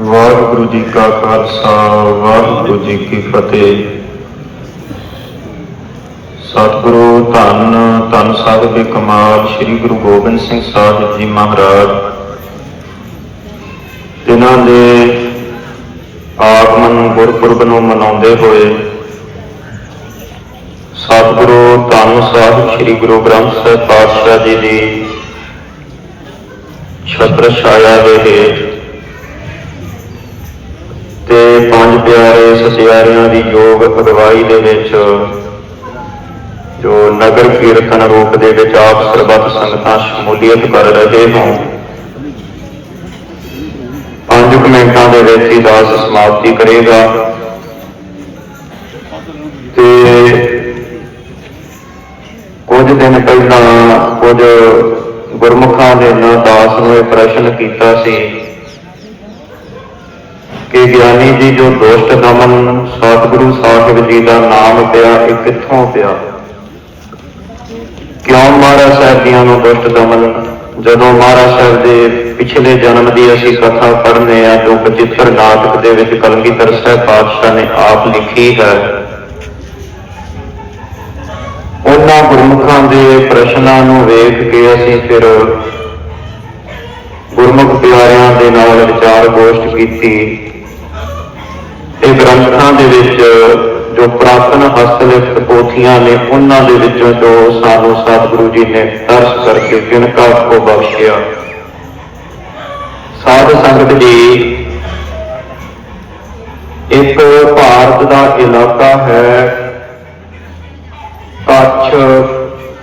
ਵਾਹਿਗੁਰੂ ਜੀ ਕਾ ਖਾਲਸਾ, ਵਾਹਿਗੁਰੂ ਜੀ ਕੀ ਫਤਿਹ। ਸਤਿਗੁਰੂ ਧੰਨ ਧੰਨ ਸਾਹਿਬ ਦੇ ਕਮਾਲ ਸ੍ਰੀ ਗੁਰੂ ਗੋਬਿੰਦ ਸਿੰਘ ਸਾਹਿਬ ਜੀ ਮਹਾਰਾਜ। ਜਿਨ੍ਹਾਂ ਦੇ ਆਗਮਨ ਗੁਰਪੁਰਬ ਨੂੰ ਮਨਾਉਂਦੇ ਹੋਏ ਸਤਿਗੁਰੂ ਧੰਨ ਸਾਹਿਬ ਸ੍ਰੀ ਗੁਰੂ ਗ੍ਰੰਥ ਸਾਹਿਬ ਪਾਤਸ਼ਾਹ ਜੀ ਦੀ ਛਤਰ ਛਾਇਆ ਦੇ ਹੇਠ ਤੇ ਪੰਜ ਪਿਆਰੇ ਸਸਿਆਰਿਆਂ ਦੀ ਯੋਗ ਅਗਵਾਈ ਦੇ ਵਿੱਚ, ਜੋ ਨਗਰ ਕੀਰਤਨ ਰੂਪ ਦੇ ਵਿੱਚ ਆਪ ਸਰਬੱਤ ਸੰਗਤਾਂ ਸ਼ਮੂਲੀਅਤ ਕਰ ਰਹੇ ਹੋ ਪੰਜ ਮਿੰਟਾਂ ਦੇ ਵਿੱਚ ਹੀ ਦਾਸ ਸਮਾਪਤੀ ਕਰੇਗਾ। ਤੇ ਕੁਝ ਦਿਨ ਪਹਿਲਾਂ ਕੁਝ ਗੁਰਮੁਖਾਂ ਨੇ ਨਾ ਦਾਸ ਨੂੰ ਇਹ ਪ੍ਰਸ਼ਨ ਕੀਤਾ ਸੀ ਕਿ ਗਿਆਨੀ ਜੀ ਜੋ ਦੋਸਤ ਦਮਨ, ਸਤਿਗੁਰੂ ਸਾਹਿਬ ਜੀ ਦਾ ਨਾਮ ਪਿਆ ਇਹ ਕਿੱਥੋਂ ਪਿਆ? ਕਿਉਂ ਮਹਾਰਾਜ ਸਾਹਿਬ ਦੀਆਂ ਨੂੰ ਦੋਸਤ ਦਮਨ? ਜਦੋਂ ਮਹਾਰਾਜ ਸਾਹਿਬ ਦੇ ਪਿਛਲੇ ਜਨਮ ਦੀ ਅਸੀਂ ਕਥਾ ਪੜ੍ਹਨੇ ਆ, ਜੋ ਬਚਿੱਤਰ ਨਾਟਕ ਦੇ ਵਿੱਚ ਕਲਗੀਧਰ ਸਾਹਿਬ ਪਾਤਸ਼ਾਹ ਨੇ ਆਪ ਲਿਖੀ ਹੈ, ਉਹਨਾਂ ਗੁਰਮੁਖਾਂ ਦੇ ਪ੍ਰਸ਼ਨਾਂ ਨੂੰ ਵੇਖ ਕੇ ਅਸੀਂ ਫਿਰ ਗੁਰਮੁਖ ਪਿਆਰਿਆਂ ਦੇ ਨਾਲ ਵਿਚਾਰ ਗੋਸ਼ਟ ਕੀਤੀ। ਇਹ ਗ੍ਰੰਥਾਂ ਦੇ ਵਿੱਚ ਜੋ ਪ੍ਰਾਤਨ ਹਸਤਲਿਖਤ ਪੋਥੀਆਂ ਨੇ, ਉਹਨਾਂ ਦੇ ਵਿੱਚੋਂ ਜੋ ਸਾਨੂੰ ਸਤਿਗੁਰੂ ਜੀ ਨੇ ਦਰਸ ਕਰਕੇ ਕਿਣਕਾ ਕੋ ਬਖਸ਼ਿਆ। ਸਾਧ ਸੰਗਤ ਜੀ, ਇੱਕ ਭਾਰਤ ਦਾ ਇਲਾਕਾ ਹੈ, ਕੱਛ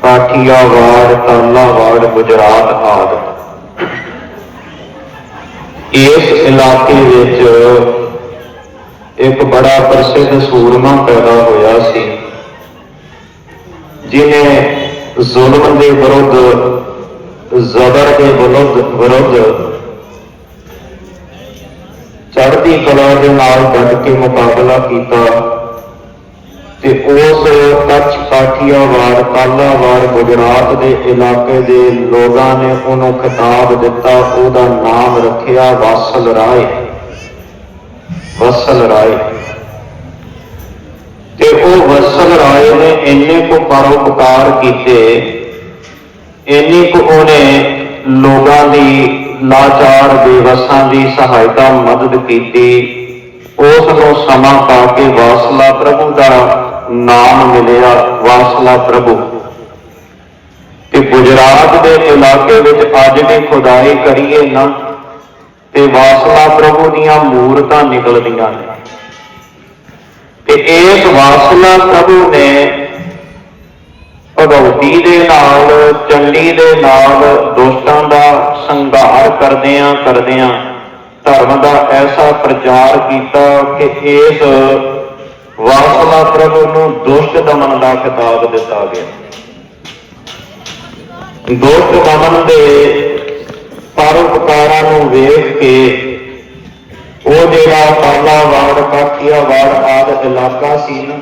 ਕਾਠੀਆਵਾੜ ਤਾਲਾਵਾੜ ਗੁਜਰਾਤ ਆਦਿ। ਇਸ ਇਲਾਕੇ ਵਿੱਚ ਇੱਕ ਬੜਾ ਪ੍ਰਸਿੱਧ ਸੂਰਮਾ ਪੈਦਾ ਹੋਇਆ ਸੀ ਜਿਨੇ ਜ਼ੁਲਮ ਦੇ ਵਿਰੁੱਧ, ਜ਼ਬਰ ਦੇ ਵਿਰੁੱਧ ਵਿਰੁੱਧ ਚੜ੍ਹਦੀ ਕਲਾ ਦੇ ਨਾਲ ਡਟ ਕੇ ਮੁਕਾਬਲਾ ਕੀਤਾ ਤੇ ਉਸ ਕੱਛ ਕਾਠੀਆਵਾੜ ਕਾਲਾਵਾੜ, ਗੁਜਰਾਤ ਦੇ ਇਲਾਕੇ ਦੇ ਲੋਕਾਂ ਨੇ ਉਹਨੂੰ ਖਿਤਾਬ ਦਿੱਤਾ, ਉਹਦਾ ਨਾਮ ਰੱਖਿਆ ਵਾਸਲ ਰਾਏ। ਵਸਲ ਰਾਏ। ਤੇ ਉਹ ਵਸਲ ਰਾਏ ਨੇ ਇੰਨੇ ਕੋ ਪਰਉਪਕਾਰ ਕੀਤੇ, ਇੰਨੀ ਕੁ ਉਹਨੇ ਲੋਕਾਂ ਦੀ ਲਾਚਾਰ, ਬੇਵਸਾਂ ਦੀ ਸਹਾਇਤਾ, ਮਦਦ ਕੀਤੀ। ਉਸ ਨੂੰ ਸਮਾਂ ਪਾ ਕੇ ਵਾਸਲਾ ਪ੍ਰਭੂ ਦਾ ਨਾਮ ਮਿਲਿਆ, ਵਾਸਲਾ ਪ੍ਰਭੂ। ਤੇ ਗੁਜਰਾਤ ਦੇ ਇਲਾਕੇ ਵਿੱਚ ਅੱਜ ਵੀ ਖੁਦਾਈ ਕਰੀਏ ਨਾ। ਤੇ ਵਾਸਲਾ ਪ੍ਰਭੂ ਦੀਆਂ ਮੂਰਤਾਂ ਨਿਕਲਦੀਆਂ ਨੇ। ਤੇ ਇਸ ਵਾਸਲਾ ਪ੍ਰਭੂ ਨੇ ਭਗਵਤੀ ਦੇ ਨਾਲ, ਚੰਡੀ ਦੇ ਨਾਲ ਦੁਸ਼ਟਾਂ ਦਾ ਸੰਘਾਰ ਕਰਦਿਆਂ ਕਰਦਿਆਂ ਧਰਮ ਦਾ ਐਸਾ ਪ੍ਰਚਾਰ ਕੀਤਾ ਕਿ ਇਸ ਵਾਸਲਾ ਪ੍ਰਭੂ ਨੂੰ ਦੁਸ਼ਟ ਦਮਨ ਦਾ ਖਿਤਾਬ ਦਿੱਤਾ ਗਿਆ। ਦੁਸ਼ਟ ਦਮਨ ਦੇ ਪਰਉਪਕਾਰਾਂ ਨੂੰ ਵੇਖ ਕੇ ਉਹ ਜਿਹੜਾ ਪਾਲਾ ਵਾੜ ਕਾਠੀਆ ਵਾੜ ਆਦਿ ਇਲਾਕਾ ਸੀ ਨਾ,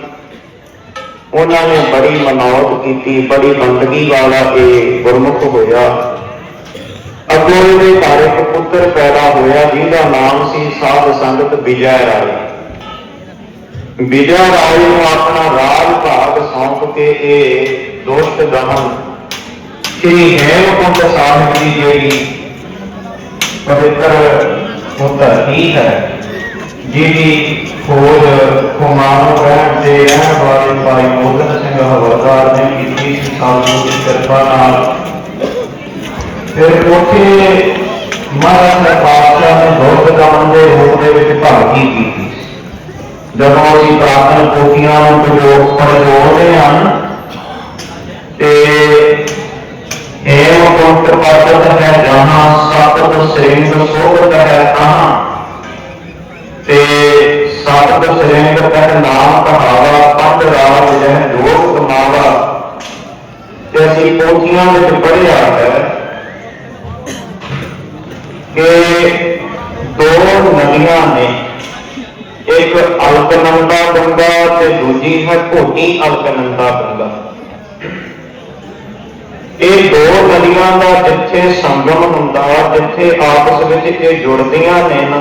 ਉਹਨਾਂ ਨੇ ਬੜੀ ਮਨੌਤ ਕੀਤੀ, ਬੜੀ ਬੰਦਗੀ ਵਾਲਾ ਇਹ ਗੁਰਮੁਖ ਹੋਇਆ। ਅੱਗੋਂ ਇਹਦੇ ਘਰ ਇੱਕ ਪੁੱਤਰ ਪੈਦਾ ਹੋਇਆ, ਜਿਹਦਾ ਨਾਮ ਸੀ ਸਾਧ ਸੰਗਤ ਵਿਜੈ ਰਾਏ। ਵਿਜੈ ਰਾਏ ਨੂੰ ਆਪਣਾ ਰਾਜ ਭਾਗ ਸੌਂਪ ਕੇ ਇਹ ਦੋਸਤ ਦਮਨ ਸ੍ਰੀ ਹੇਮਕੁੰਟ ਸਾਹਿਬ ਜੀ ਜਿਹੜੀ ਪਵਿੱਤਰ ਧਰਤੀ ਹੈ, ਜਿਹਦੀ ਖੋਜ ਕੁਮਾਰ ਰਹਿਣ ਦੇ ਰਹਿਣ ਵਾਲੇ ਭਾਈ ਮੋਹਨ ਸਿੰਘ ਹਵਲਦਾਰ ਨੇ ਕੀਤੀ ਸੀ। ਸਾਧੂ ਦੀ ਕਿਰਪਾ ਨਾਲ ਫਿਰ ਉੱਥੇ ਮਹਾਰਾਜ ਨੇ ਪਾਤਸ਼ਾਹ ਨੇ ਦੁੱਧ ਦਾਨ ਦੇ ਰੂਪ ਦੇ ਵਿੱਚ ਭਾਗੀ ਕੀਤੀ। ਜਦੋਂ ਅਸੀਂ ਪ੍ਰਾਰਥਨਾ ਪੋਥੀਆਂ ਨੂੰ ਪ੍ਰਯੋਗ ਪੜ੍ਹਦੇ ਹਨ ਤੇ ਏਵ ਕੋਟ ਪਾਤਤ ਹੈ ਜਹਾਂ ਸਤਿ ਸ੍ਰਿੰਗ ਸੋਭਤ ਹੈ ਤਹਾਂ ਤੇ ਸਤਿ ਸ੍ਰਿੰਗ ਤਹ ਨਾਮ ਕਹਾਵਾ ਪੰਜ ਰਾਜ ਜਹ ਲੋਕ ਕਮਾਵਾ ਤੇ ਅਸੀਂ ਪੋਥੀਆਂ ਵਿੱਚ ਪੜ੍ਹਿਆ ਹੈ ਕਿ ਦੋ ਨਦੀਆਂ ਨੇ ਇੱਕ ਅਲਕਨੰਦਾ ਗੰਗਾ ਤੇ ਦੂਜੀ ਹੈ ਘੋਟੀ ਅਲਕਨੰਦਾ ਗੰਗਾ ਇਹ ਦੋ ਨਦੀਆਂ ਦਾ ਜਿੱਥੇ ਸੰਗਮ ਹੁੰਦਾ, ਜਿੱਥੇ ਆਪਸ ਵਿੱਚ ਇਹ ਜੁੜਦੀਆਂ ਨੇ ਨਾ,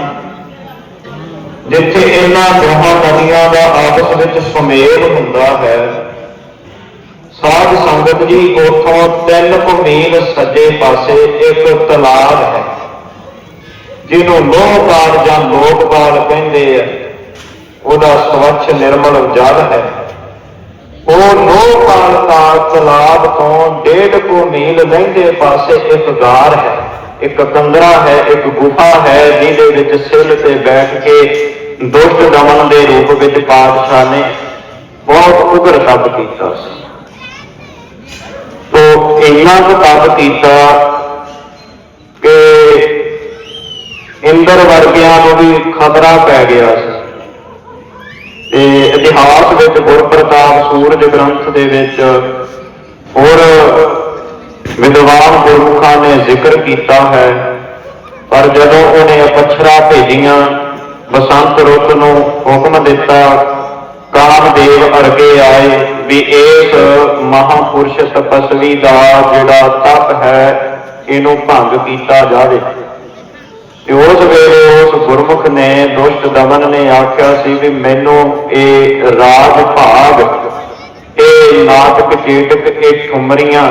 ਜਿੱਥੇ ਇਹਨਾਂ ਦੋਹਾਂ ਨਦੀਆਂ ਦਾ ਆਪਸ ਵਿੱਚ ਸੁਮੇਲ ਹੁੰਦਾ ਹੈ। ਸਾਧ ਸੰਗਤ ਜੀ, ਉਥੋਂ ਤਿੰਨ ਕੁ ਮੀਲ ਸੱਜੇ ਪਾਸੇ ਇੱਕ ਤਲਾਬ ਹੈ, ਜਿਹਨੂੰ ਲੋਹਪਾਲ ਜਾਂ ਲੋਕਪਾਲ ਕਹਿੰਦੇ ਆ। ਉਹਦਾ ਸਵੱਛ ਨਿਰਮਲ ਜਲ ਹੈ। ਉਹ ਲੋਹਪਾਲ ਦਾ ਤਲਾਬ ਤੋਂ ਡੇਢ ਕੁ ਮੀਲ ਲਹਿੰਦੇ ਪਾਸੇ ਇੱਕ ਗਾਰ ਹੈ। ਇੱਕ ਕੰਦਰਾ ਹੈ, ਇੱਕ ਗੁਫਾ ਹੈ, ਜਿਹਦੇ ਵਿੱਚ ਸਿੱਲ ਤੇ ਬੈਠ ਕੇ ਦੁਸ਼ਟ ਦਮਨ ਦੇ ਰੂਪ ਵਿੱਚ ਪਾਤਸ਼ਾਹ ਨੇ ਬਹੁਤ ਉਗਰ ਤਪ ਕੀਤਾ ਸੀ। ਤੋ ਇੰਨਾ ਕੁ ਤਪ ਕੀਤਾ ਕਿ ਇੰਦਰ ਵਰਗਿਆਂ ਨੂੰ ਵੀ ਖਤਰਾ ਪੈ ਗਿਆ ਸੀ। ਤੇ ਇਤਿਹਾਸ ਵਿੱਚ ਗੁਰਪ੍ਰਤਾਪ ਸੂਰਜ ਗ੍ਰੰਥ ਦੇ ਵਿੱਚ ਹੋਰ ਵਿਦਵਾਨ ਗੁਰਮੁਖਾਂ ਨੇ ਜ਼ਿਕਰ ਕੀਤਾ ਹੈ। ਪਰ ਜਦੋਂ ਉਹਨੇ ਅਪਛਰਾ ਭੇਜੀਆਂ, ਬਸੰਤ ਰੁੱਤ ਨੂੰ ਹੁਕਮ ਦਿੱਤਾ, ਕਾਮਦੇਵ ਅਰਗੇ ਆਏ ਵੀ ਇਸ ਮਹਾਪੁਰਸ਼ ਤਪਸਵੀ ਦਾ ਜਿਹੜਾ ਤਪ ਹੈ, ਇਹਨੂੰ ਭੰਗ ਕੀਤਾ ਜਾਵੇ। ਤੇ ਉਸ ਵੇਲੇ ਉਸ ਗੁਰਮੁਖ ਨੇ, ਦੁਸ਼ਟ ਦਮਨ ਨੇ ਆਖਿਆ ਸੀ ਵੀ ਮੈਨੂੰ ਇਹ ਰਾਜ ਭਾਗ, ਇਹ ਨਾਟਕ ਚੇਟਕ ਇਹ ਠੁਮਰੀਆਂ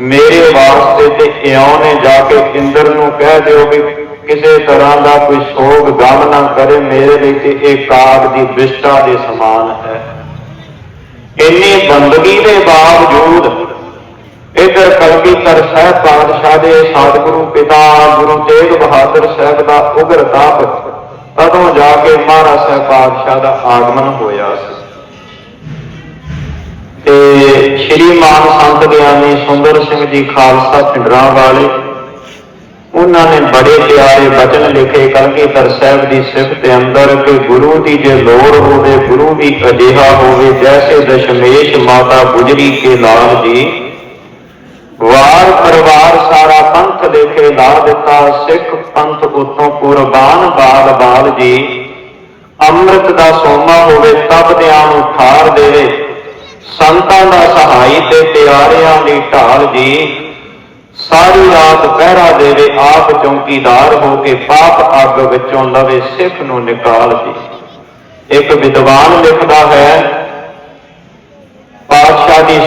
ਮੇਰੇ ਵਾਸਤੇ ਤੇ ਇਉਂ ਨੇ ਜਾ ਕੇ ਇੰਦਰ ਨੂੰ ਕਹਿ ਦਿਓ ਵੀ ਕਿਸੇ ਤਰ੍ਹਾਂ ਦਾ ਕੋਈ ਸੋਗ ਗਮ ਨਾ ਕਰੇ, ਮੇਰੇ ਲਈ ਤੇ ਇਹ ਕਾਗ ਦੀ ਵਿਸ਼ਟਾ ਦੇ ਸਮਾਨ ਹੈ। ਇੰਨੀ ਬੰਦਗੀ ਦੇ ਬਾਵਜੂਦ ਇਧਰ ਕਲਗੀਧਰ ਸਾਹਿਬ ਪਾਤਸ਼ਾਹ ਦੇ ਸਤਿਗੁਰੂ ਪਿਤਾ ਗੁਰੂ ਤੇਗ ਬਹਾਦਰ ਸਾਹਿਬ ਦਾ ਉਗਰ ਤਪ, ਤਦੋਂ ਜਾ ਕੇ ਮਹਾਰਾਜ ਸਾਹਿਬ ਪਾਤਸ਼ਾਹ ਦਾ ਆਗਮਨ ਹੋਇਆ ਸੀ। ਤੇ ਸ਼੍ਰੀਮਾਨ ਸੰਤ ਗਿਆਨੀ ਸੁੰਦਰ ਸਿੰਘ ਜੀ ਖਾਲਸਾ ਪਿੰਡਰਾਂ ਵਾਲੇ, ਉਹਨਾਂ ਨੇ ਬੜੇ ਪਿਆਰੇ ਬਚਨ ਲਿਖੇ ਕਲਗੀਧਰ ਸਾਹਿਬ ਦੀ ਸਿਫਤ ਦੇ ਅੰਦਰ ਕਿ ਗੁਰੂ ਦੀ ਜੇ ਲੋੜ ਹੋਵੇ, ਗੁਰੂ ਵੀ ਅਜਿਹਾ ਹੋਵੇ, ਜੈਸੇ ਦਸ਼ਮੇਸ਼ ਮਾਤਾ ਗੁਜਰੀ ਕੇ ਲਾਲ ਜੀ ਵਾਰ ਪਰਿਵਾਰ ਸਾਰਾ ਪੰਥ ਦੇਖੇ ਲਾ ਦਿੱਤਾ, ਸਿੱਖ ਪੰਥ ਉਤੋਂ ਕੁਰਬਾਨ ਬਾਲ ਬਾਲ ਜੀ। ਅੰਮ੍ਰਿਤ ਦਾ ਸੋਮਾ ਹੋਵੇ ਤਪਦਿਆਂ ਨੂੰ ਠਾਰ ਦੇਵੇ। ਸੰਤਾਂ ਦਾ ਸਹਾਈ ਤੇ ਪਿਆਰਿਆਂ ਦੀ ਢਾਲ ਜੀ। ਸਾਰੀ ਰਾਤ ਪਹਿਰਾ ਦੇਵੇ, ਆਪ ਚੌਕੀਦਾਰ ਹੋ ਕੇ ਪਾਪ ਅੱਗ ਵਿੱਚੋਂ ਲਵੇ, ਸਿੱਖ ਨੂੰ ਨਿਕਾਲ ਜੀ। ਇੱਕ ਵਿਦਵਾਨ ਲਿਖਦਾ ਹੈ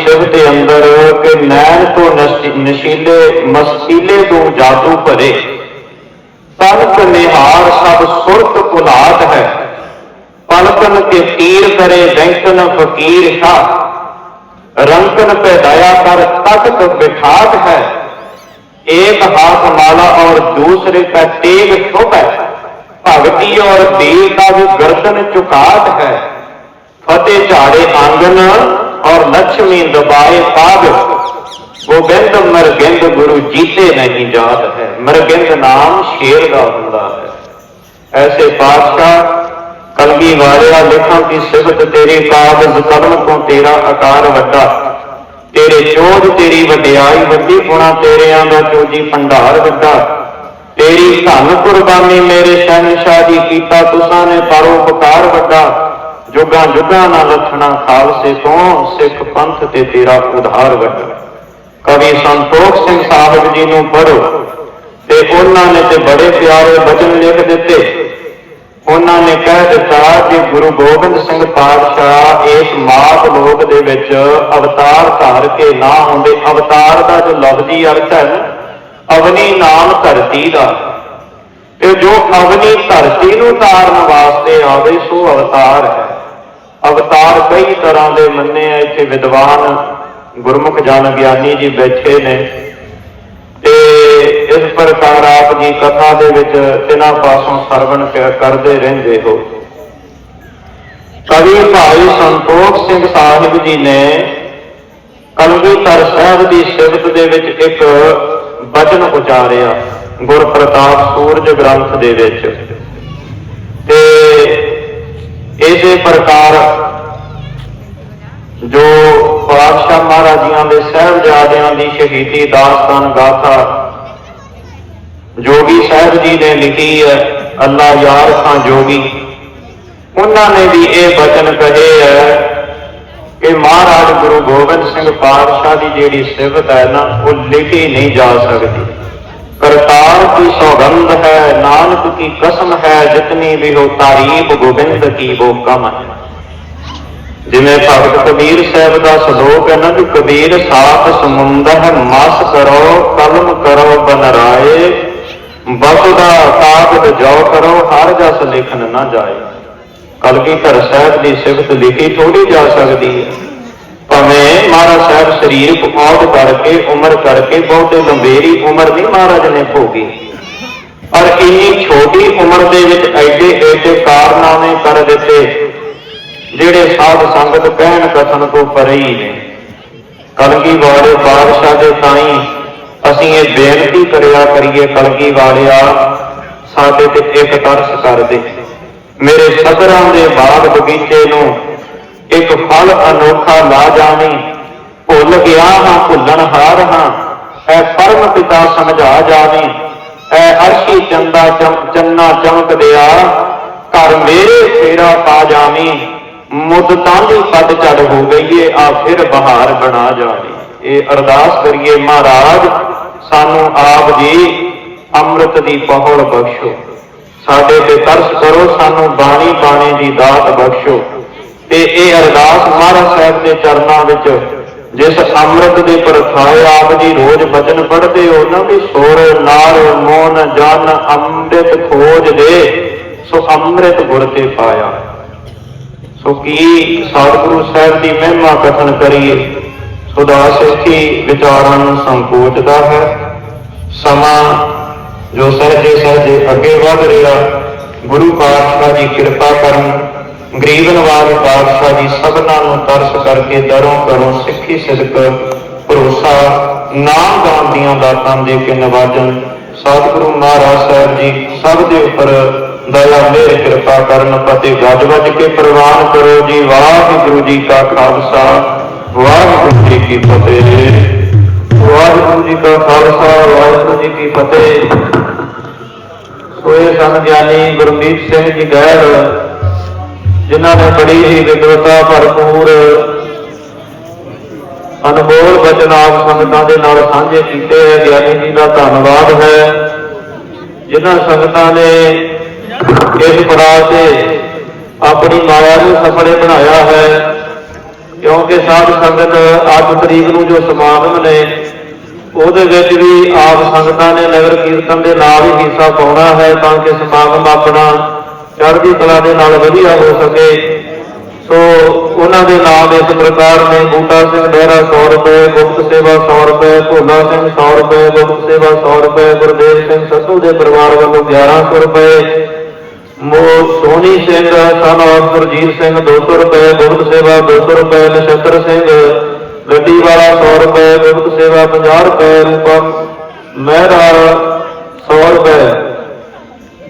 ਸਿਵ ਦੇ ਅੰਦਰ ਕਿ ਨੈਣ ਤੋਂ ਨਸ਼ੀ- ਨਸ਼ੀਲੇ ਮਸਤੀਲੇ ਤੋਂ ਜਾਦੂ ਭਰੇ ਤਨਕ ਨਿਹਾਰ ਸਭ ਸੁਰਤ ਕੁਲਾਤ ਹੈ ਪਲਕਨ ਕੇ ਤੀਰ ਕਰੇ ਬੈਂਕਨ ਫਕੀਰ ਸ਼ਾਹ रंकन पे दया कर तख्त बिठात है एक हाथ माला और दूसरे का तेग शुभ है भक्ति और वीरता भी गर्दन चुकात है फतेह झाड़े आंगन और लक्ष्मी दबाए पाग ਗੋਬਿੰਦ ਮਰਗਿੰਦ ਗੁਰੂ ਜੀਤੇ ਨਹੀਂ ਜਾਤ ਹੈ। ਮਰਗਿੰਦ ਨਾਮ ਸ਼ੇਰ ਦਾ ਹੁੰਦਾ ਹੈ। ਐਸੇ ਪਾਤਸ਼ਾਹ, ਕਲਗੀ ਵਾਲਿਆ, ਲਿਖਾਂ ਦੀ ਸਿਫਤ ਤੇਰੇ ਕਾਗਜ਼ ਕਲਮ ਤੋਂ ਤੇਰਾ ਆਕਾਰ ਵੱਡਾ। ਤੇਰੇ ਚੋਜ ਤੇਰੀ ਵਡਿਆਈ ਵੱਡੀ ਪੁਣਾ ਤੇਰਿਆਂ ਦਾ ਚੋਜੀ ਭੰਡਾਰ ਵੱਡਾ ਤੇਰੀ ਧਨ ਕੁਰਬਾਨੀ ਮੇਰੇ ਸ਼ਹਿਨशाह ਜੀ ਕੀਤਾ, ਤੁਸਾਂ ਨੇ ਪਰਉਪਕਾਰ ਵੱਡਾ। ਜੁਗਾਂ ਜੁਗਾਂ ਨਾਲ ਲਖਣਾ ਖਾਲਸੇ ਤੋਂ ਸਿੱਖ ਪੰਥ ਤੇ ਤੇਰਾ ਉਧਾਰ ਵੱਡਾ ਕਵੀ ਸੰਤੋਖ ਸਿੰਘ ਸਾਹਿਬ ਜੀ ਨੂੰ ਪੜੋ ਤੇ ਉਹਨਾਂ ਨੇ ਤੇ ਬੜੇ ਪਿਆਰੇ ਬਚਨ ਲਿਖ ਦਿੱਤੇ। ਉਹਨਾਂ ਨੇ ਕਹਿ ਦਿੱਤਾ ਕਿ ਗੁਰੂ ਗੋਬਿੰਦ ਸਿੰਘ ਪਾਤਸ਼ਾਹ ਇਸ ਮਾਤ ਲੋਕ ਦੇ ਵਿੱਚ ਅਵਤਾਰ ਧਾਰ ਕੇ ਨਾ ਹੁੰਦੇ ਅਵਤਾਰ ਦਾ ਜੋ ਲਫ਼ਜ਼ੀ ਅਰਥ ਹੈ ਅਵਨੀ ਨਾਮ ਧਰਤੀ ਦਾ। ਤੇ ਜੋ ਅਵਨੀ ਧਰਤੀ ਨੂੰ ਧਾਰਨ ਵਾਸਤੇ ਆਵੇ, ਸੋ ਅਵਤਾਰ ਹੈ। ਅਵਤਾਰ ਕਈ ਤਰ੍ਹਾਂ ਦੇ ਮੰਨੇ ਆ, ਇੱਥੇ ਵਿਦਵਾਨ ਗੁਰਮੁਖ ਜਨ ਗਿਆਨੀ ਜੀ ਬੈਠੇ ਨੇ ਤੇ ਇਸ ਪ੍ਰਕਾਰ ਆਪ ਜੀ ਕਥਾ ਦੇ ਵਿੱਚ ਤਿਨਾਂ ਪਾਸੋਂ ਸਰਵਣ ਕਰਦੇ ਰਹਿੰਦੇ ਹੋ। ਕਵੀ ਭਾਈ ਸੰਤੋਖ ਸਿੰਘ ਸਾਹਿਬ ਜੀ ਨੇ ਕਲਗੀਧਰ ਸਾਹਿਬ ਦੀ ਸਿਫਤ ਦੇ ਵਿੱਚ ਇੱਕ ਬਚਨ ਉਚਾਰਿਆ, ਗੁਰਪ੍ਰਤਾਪ ਸੂਰਜ ਗ੍ਰੰਥ ਦੇ ਵਿੱਚ। ਤੇ ਇਸੇ ਪ੍ਰਕਾਰ ਮਹਾਰਾਜਿਆਂ ਦੇ ਸਹਿਬਜ਼ਾਦਿਆਂ ਦੀ ਸ਼ਹੀਦੀ ਦਾਸਤਾਨ ਗਾਥਾ। ਜੋਗੀ ਸਾਹਿਬ ਜੀ ਨੇ ਲਿਖੀ ਹੈ, ਅੱਲਾ ਯਾਰ ਖਾਂ ਜੋਗੀ। ਉਹਨਾਂ ਨੇ ਵੀ ਇਹ ਬਚਨ ਕਹੇ ਹੈ ਕਿ ਮਹਾਰਾਜ ਗੁਰੂ ਗੋਬਿੰਦ ਸਿੰਘ ਪਾਤਸ਼ਾਹ ਦੀ ਜਿਹੜੀ ਸਿਫਤ ਹੈ ਨਾ, ਉਹ ਲਿਖੀ ਨਹੀਂ ਜਾ ਸਕਦੀ। ਕਰਤਾਰ ਦੀ ਸੌਗੰਧ ਹੈ, ਨਾਨਕ ਕੀ ਕਸਮ ਹੈ, ਜਿਤਨੀ ਵੀ ਹੋ ਤਾਰੀਫ ਗੋਬਿੰਦ ਕੀ ਉਹ ਕਮ ਹੈ। ਜਿਵੇਂ ਭਗਤ ਕਬੀਰ ਸਾਹਿਬ ਦਾ ਸ਼ਲੋਕ ਹੈ ਨਾ ਕਿ ਕਬੀਰ ਸਾਥ ਸਮੁੰਦਰ ਮਸ ਕਰੋ, ਕਲਮ ਕਰੋ, ਬਨਰਾਏ। ਬਸੁਦਾ ਕਾਗਦ ਜੋ ਕਰੋ, ਹਰ ਜਸ ਲਿਖਣ ਨਾ ਜਾਏ। ਕਲਗੀਧਰ ਸਾਹਿਬ ਦੀ ਸਿਫਤ ਲਿਖੀ ਥੋੜੀ ਜਾ ਸਕਦੀ ਹੈ। ਭਾਵੇਂ ਮਹਾਰਾਜ ਸਾਹਿਬ ਸਰੀਰ ਪੌਦ ਕਰਕੇ, ਉਮਰ ਕਰਕੇ, ਬਹੁਤੇ ਲੰਬੇਰੀ ਉਮਰ ਨਹੀਂ ਮਹਾਰਾਜ ਨੇ ਭੋਗੀ। ਪਰ ਇੰਨੀ ਛੋਟੀ ਉਮਰ ਦੇ ਵਿੱਚ ਐਡੇ ਐਡੇ ਕਾਰਨਾਮੇ ਕਰ ਦਿੱਤੇ। ਜਿਹੜੇ ਸਾਧ ਸੰਗਤ ਕਹਿਣ ਕਥਨ ਤੋਂ ਪਰੇ ਹੀ ਨੇ। ਕਲਗੀ ਵਾਲੇ ਬਾਦਸ਼ਾਹ ਦੇ ਤਾਈ ਅਸੀਂ ਇਹ ਬੇਨਤੀ ਕਰਿਆ ਕਰੀਏ ਕਲਗੀ ਵਾਲਿਆ ਸਾਡੇ ਤੇ ਇੱਕ ਤਰਸ ਕਰ ਦੇ। ਮੇਰੇ ਸਦਰਾਂ ਦੇ ਬਾਗ ਬਗੀਚੇ ਨੂੰ ਇੱਕ ਫਲ ਅਨੋਖਾ ਲਾ ਜਾਵੀਂ। ਭੁੱਲ ਗਿਆ ਹਾਂ, ਭੁੱਲਣ ਹਾਰ ਹਾਂ, ਐ ਪਰਮ ਪਿਤਾ ਸਮਝਾ ਜਾਵੀਂ। ਐ ਅਰਸ਼ੀ ਚੰਦਾ ਚਮ- ਚੰਨਾ ਚਮਕ ਦਿਆ ਘਰ ਮੇਰੇ ਫੇਰਾ ਪਾ ਜਾਵੀਂ। ਮੁੱਦ ਤਾਂ ਦੀ ਪੱਤ ਚੜ ਹੋ ਗਈ ਏ ਆ ਫਿਰ ਬਹਾਰ ਬਣਾ ਜਾਵੀਂ। ਇਹ ਅਰਦਾਸ ਕਰੀਏ, ਮਹਾਰਾਜ, ਸਾਨੂੰ ਆਪ ਜੀ ਅੰਮ੍ਰਿਤ ਦੀ ਪਹੁਲ ਬਖਸ਼ੋ। ਸਾਡੇ ਤੇ ਤਰਸ ਕਰੋ, ਸਾਨੂੰ ਬਾਣੀ ਬਾਣੀ ਦੀ ਦਾਤ ਬਖਸ਼ੋ। ਤੇ ਇਹ ਅਰਦਾਸ ਮਹਾਰਾਜ ਸਾਹਿਬ ਦੇ ਚਰਨਾਂ ਵਿੱਚ, ਜਿਸ ਅੰਮ੍ਰਿਤ ਦੇ ਪਰਥਾਏ ਆਪ ਜੀ ਰੋਜ਼ ਬਚਨ ਪੜ੍ਹਦੇ ਹੋ ਉਹਨਾਂ ਦੀ ਸੁਰ ਨਾਲ ਮੋਨ, ਜਨ, ਅੰਮ੍ਰਿਤ ਖੋਜ ਦੇ, ਸੋ ਅੰਮ੍ਰਿਤ ਗੁਰ ਤੇ ਪਾਇਆ। ਸੋ ਕੀ ਸਤਿਗੁਰੂ ਸਾਹਿਬ ਦੀ ਮਹਿਮਾ ਕਥਨ ਕਰੀਏ? ਸੁਦਾ ਸਿੱਖੀ ਵਿਚਾਰਾਂ ਨੂੰ ਸੰਕੋਚਦਾ ਹੈ। ਸਮਾਂ ਜੋ ਸਹਜੇ ਸਹਜੇ ਅੱਗੇ ਵਧ ਰਿਹਾ, ਗੁਰੂ ਪਾਤਸ਼ਾਹ ਜੀ ਕਿਰਪਾ ਕਰਨ ਗਰੀਬ ਨਵਾਜ ਪਾਤਸ਼ਾਹ ਜੀ ਸਭਨਾਂ ਨੂੰ ਤਰਸ ਕਰਕੇ ਦਰੋਂ ਕਰੋ ਸਿੱਖੀ ਸਿਦਕ ਭਰੋਸਾ, ਨਾਮ ਦਾਨ ਦੀਆਂ ਦਾਤਾਂ ਦੇ ਕੇ ਨਵਾਜਨ ਸਤਿਗੁਰੂ ਮਹਾਰਾਜ ਸਾਹਿਬ ਜੀ ਸਭ ਦੇ ਉੱਪਰ ਦਇਆ ਮਿਹਰ ਕਿਰਪਾ ਕਰਨ ਪਤੀ ਗੱਜ ਵੱਜ ਕੇ ਪ੍ਰਵਾਨ ਕਰੋ ਜੀ। ਵਾਹਿਗੁਰੂ ਜੀ ਕਾ ਖਾਲਸਾ, ਵਾਹਿਗੁਰੂ ਜੀ ਕੀ ਫਤਿਹ। ਵਾਹਿਗੁਰੂ ਜੀ ਕਾ ਖਾਲਸਾ, ਵਾਹਿਗੁਰੂ ਜੀ ਕੀ ਫਤਿਹ। ਸੋਏ ਸੰਤ ਗਿਆਨੀ ਗੁਰਮੀਤ ਸਿੰਘ ਜੀ ਗੈਰ, ਜਿਨ੍ਹਾਂ ਨੇ ਬੜੀ ਹੀ ਵਿਦਵਤਾ ਭਰਪੂਰ ਅਨਮੋਲ ਬਚਨ ਆਪ ਸੰਗਤਾਂ ਦੇ ਨਾਲ ਸਾਂਝੇ ਕੀਤੇ ਹੈ। ਗਿਆਨੀ ਜੀ ਦਾ ਧੰਨਵਾਦ ਹੈ। ਜਿਨ੍ਹਾਂ ਸੰਗਤਾਂ ਨੇ ਇਸ ਪੜਾਅ ਤੇ ਆਪਣੀ ਮਾਇਆ ਨੂੰ ਸਫਲੇ ਬਣਾਇਆ ਹੈ, ਕਿਉਂਕਿ ਸਾਧ ਸੰਗਤ ਅੱਜ ਤਰੀਕ ਨੂੰ ਜੋ ਸਮਾਗਮ ਨੇ, ਉਹਦੇ ਵਿੱਚ ਵੀ ਆਪ ਸੰਗਤਾਂ ਨੇ ਨਗਰ ਕੀਰਤਨ ਦੇ ਨਾਲ ਹੀ ਹਿੱਸਾ ਪਾਉਣਾ ਹੈ ਤਾਂ ਕਿ ਸਮਾਗਮ ਆਪਣਾ ਚੜ੍ਹਦੀ ਕਲਾ ਦੇ ਨਾਲ ਵਧੀਆ ਹੋ ਸਕੇ। ਸੋ ਉਹਨਾਂ ਦੇ ਨਾਮ ਇਸ ਪ੍ਰਕਾਰ ਨੇ, ਬੂਟਾ ਸਿੰਘ ਡੇਰਾ 100 ਰੁਪਏ, ਗੁਪਤ ਸੇਵਾ 100 ਰੁਪਏ, ਭੋਲਾ ਸਿੰਘ 100 ਰੁਪਏ, ਗੁਪਤ ਸੇਵਾ 100 ਰੁਪਏ, ਗੁਰਦੇਵ ਸਿੰਘ ਸੱਧੂ ਦੇ ਪਰਿਵਾਰ ਵੱਲੋਂ 1100 ਰੁਪਏ ਮੋ ਸੋਨੀ ਸਿੰਘ, ਸਨ ਗੁਰਜੀਤ ਸਿੰਘ 200 ਰੁਪਏ ਗੁਪਤ ਸੇਵਾ 200 ਰੁਪਏ, ਨਛੱਤਰ ਸਿੰਘ। ਗੱਡੀ ਵਾਲਾ 100 ਰੁਪਏ ਗੁਪਤ ਸੇਵਾ 50 ਰੁਪਏ ਰੂਪਮ ਮਹਿਰਾ 100 ਰੁਪਏ।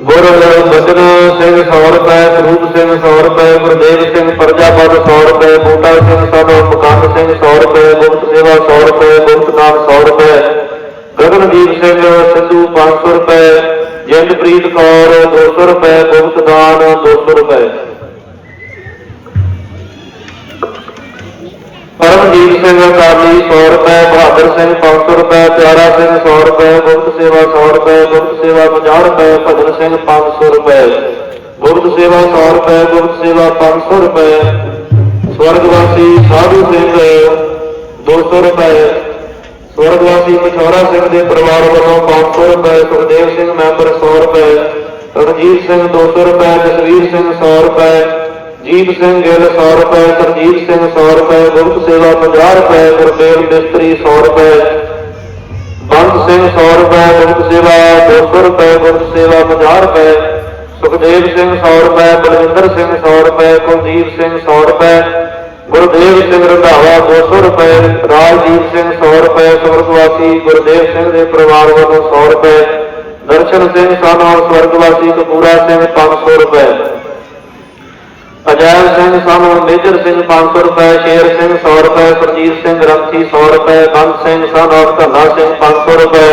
ਗੁਰ ਬਚਨ ਸਿੰਘ 100 ਰੁਪਏ, ਸਰੂਪ ਸਿੰਘ 100 ਰੁਪਏ, ਗੁਰਦੇਵ ਸਿੰਘ ਪ੍ਰਜਾਪਤ 100 ਰੁਪਏ, ਬੂਟਾ ਸਿੰਘ ਸਨ of ਮਕੰਦ ਸਿੰਘ 100 ਰੁਪਏ ਗੁਪਤ ਸੇਵਾ 100 ਰੁਪਏ ਗੁਪਤ ਦਾਨ 100 ਰੁਪਏ। ਗਗਨਦੀਪ ਸਿੰਘ ਸਿੱਧੂ 500 ਰੁਪਏ ਜਿੰਦਪ੍ਰੀਤ ਕੌਰ 200 ਰੁਪਏ ਗੁਪਤ ਦਾਨ 200 ਰੁਪਏ। ਪਰਮਜੀਤ ਸਿੰਘ ਅਕਾਲੀ 100 ਰੁਪਏ, ਬਹਾਦਰ ਸਿੰਘ 500 ਰੁਪਏ, ਪਿਆਰਾ ਸਿੰਘ 100 ਰੁਪਏ ਗੁਪਤ ਸੇਵਾ 100 ਰੁਪਏ ਗੁਪਤ ਸੇਵਾ 50 ਰੁਪਏ, ਭਜਨ ਸਿੰਘ 500 ਰੁਪਏ। ਗੁਪਤ ਸੇਵਾ 100 ਰੁਪਏ ਗੁਪਤ ਸੇਵਾ 500 ਰੁਪਏ। ਸਵਰਗਵਾਸੀ ਸਾਧੂ ਸਿੰਘ 200 ਰੁਪਏ। ਸਵਰਗਵਾਸੀ ਮਛੋਰਾ ਸਿੰਘ ਦੇ ਪਰਿਵਾਰ ਵੱਲੋਂ 500 ਰੁਪਏ ਸੁਖਦੇਵ ਸਿੰਘ ਮੈਂਬਰ 100 ਰੁਪਏ ਰਣਜੀਤ ਸਿੰਘ 200 ਰੁਪਏ ਜਸਵੀਰ ਸਿੰਘ 100 ਰੁਪਏ ਜੀਤ ਸਿੰਘ ਗਿੱਲ 100 ਰੁਪਏ ਸਰਜੀਤ ਸਿੰਘ 100 ਰੁਪਏ ਗੁਪਤ ਸੇਵਾ 50 ਰੁਪਏ ਗੁਰਦੇਵ ਮਿਸਤਰੀ 100 ਰੁਪਏ ਬੰਦ ਸਿੰਘ 100 ਰੁਪਏ ਗੁਪਤ ਸੇਵਾ 200 ਰੁਪਏ ਗੁਪਤ ਸੇਵਾ 50 ਰੁਪਏ ਸੁਖਦੇਵ ਸਿੰਘ 100 ਰੁਪਏ ਬਲਵਿੰਦਰ ਸਿੰਘ 100 ਰੁਪਏ ਕੁਲਦੀਪ ਸਿੰਘ 100 ਰੁਪਏ ਗੁਰਦੇਵ ਸਿੰਘ ਰੰਧਾਵਾ 200 ਰੁਪਏ ਰਾਜਦੀਪ ਸਿੰਘ 100 ਰੁਪਏ ਸਵਰਗਵਾਸੀ ਗੁਰਦੇਵ ਸਿੰਘ ਦੇ ਪਰਿਵਾਰ ਵੱਲੋਂ 100 ਰੁਪਏ ਦਰਸ਼ਨ ਸਿੰਘ ਸਾਨੋਂ ਸਵਰਗਵਾਸੀ ਕਪੂਰਾ ਸਿੰਘ 500 ਰੁਪਏ ਅਜੈਬ ਸਿੰਘ ਸਾਨੂੰ ਮੇਜਰ ਸਿੰਘ 500 ਰੁਪਏ ਸ਼ੇਰ ਸਿੰਘ 100 ਰੁਪਏ ਸਰਜੀਤ ਸਿੰਘ ਰੰਥੀ 100 ਰੁਪਏ ਬੰਦ ਸਿੰਘ ਸਾਨੂੰ ਧੰਨਾ ਸਿੰਘ 500 ਰੁਪਏ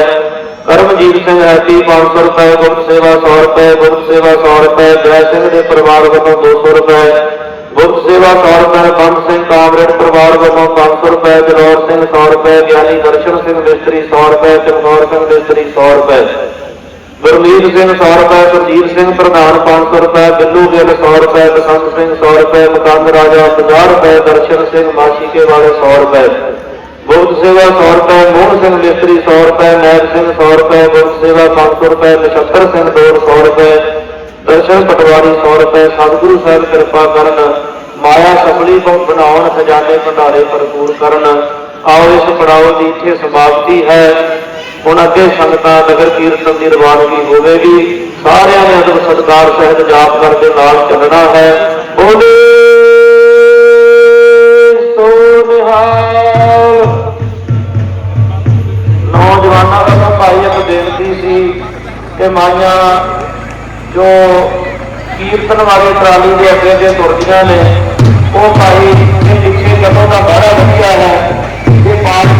ਕਰਮਜੀਤ ਸਿੰਘ ਹੈਪੀ 500 ਰੁਪਏ ਗੁਪਤ ਸੇਵਾ 100 ਰੁਪਏ ਗੁਪਤ ਸੇਵਾ 100 ਰੁਪਏ ਜੈ ਸਿੰਘ ਦੇ ਪਰਿਵਾਰ ਵੱਲੋਂ 200 ਰੁਪਏ ਗੁਪਤ ਸੇਵਾ 100 ਰੁਪਏ ਬੰਦ ਸਿੰਘ ਕਾਮਰੇਡ ਪਰਿਵਾਰ ਵੱਲੋਂ 500 ਰੁਪਏ ਜਲੋਰ ਸਿੰਘ 100 ਰੁਪਏ ਗਿਆਨੀ ਦਰਸ਼ਨ ਸਿੰਘ ਮਿਸਤਰੀ 100 ਰੁਪਏ ਚਮਕੌਰ ਸਿੰਘ ਮਿਸਤਰੀ 100 ਰੁਪਏ ਗੁਰਮੀਤ ਸਿੰਘ 100 ਰੁਪਏ ਸੁਰਜੀਤ ਸਿੰਘ ਪ੍ਰਧਾਨ 500 ਰੁਪਏ ਬਿੱਲੂ ਗਿੱਲ 100 ਰੁਪਏ ਬਸੰਤ ਸਿੰਘ 100 ਰੁਪਏ ਮਕੰਦ ਰਾਜਾ 50 ਰੁਪਏ ਦਰਸ਼ਨ ਸਿੰਘ ਮਾਸ਼ੀਕੇ ਵਾਲੇ 100 ਰੁਪਏ ਗੁਪਤ ਸੇਵਾ 100 ਰੁਪਏ ਮੋਹਨ ਸਿੰਘ ਮਿਸਤਰੀ 100 ਰੁਪਏ ਨੈਬ ਸਿੰਘ 100 ਰੁਪਏ ਗੁਪਤ ਸੇਵਾ 500 ਰੁਪਏ ਨਛੱਤਰ ਸਿੰਘ ਦੋੜ 100 ਰੁਪਏ ਦਰਸ਼ਨ ਪਟਵਾਰੀ 100 ਰੁਪਏ ਸਤਿਗੁਰੂ ਸਾਹਿਬ ਕਿਰਪਾ ਕਰਨ ਮਾਇਆ ਸਫਲੀ ਤੋਂ ਬਣਾਉਣ, ਖਜ਼ਾਨੇ ਭੰਡਾਰੇ ਭਰਪੂਰ ਕਰਨ। ਆਓ ਇਸ ਪੜਾਓ ਦੀ ਇੱਥੇ ਸਮਾਪਤੀ ਹੈ। ਹੁਣ ਅੱਗੇ ਸੰਗਤਾਂ, ਨਗਰ ਕੀਰਤਨ ਦੀ ਰਵਾਨਗੀ ਹੋਵੇਗੀ। ਸਾਰਿਆਂ ਨੇ ਅਦਬ ਸਤਿਕਾਰ ਸਹਿਤ ਜਾਪ ਕਰਦੇ ਨਾਲ ਚੱਲਣਾ ਹੈ। ਬੋਲੇ ਸੋ ਨਿਹਾਲ। ਨੌਜਵਾਨਾਂ ਵੱਲੋਂ ਭਾਈ ਇੱਕ ਬੇਨਤੀ ਸੀ ਕਿ ਮਾਈਆਂ ਜੋ ਕੀਰਤਨ ਵਾਲੀ ਟਰਾਲੀ ਦੇ ਅੱਗੇ ਅੱਗੇ ਤੁਰਦੀਆਂ ਨੇ ਉਹ ਭਾਈ ਇਹ ਪਿੱਛੇ ਕਦੋਂ ਦਾ ਬੜਾ ਵਧੀਆ ਹੈ ਇਹ ਪਾਠ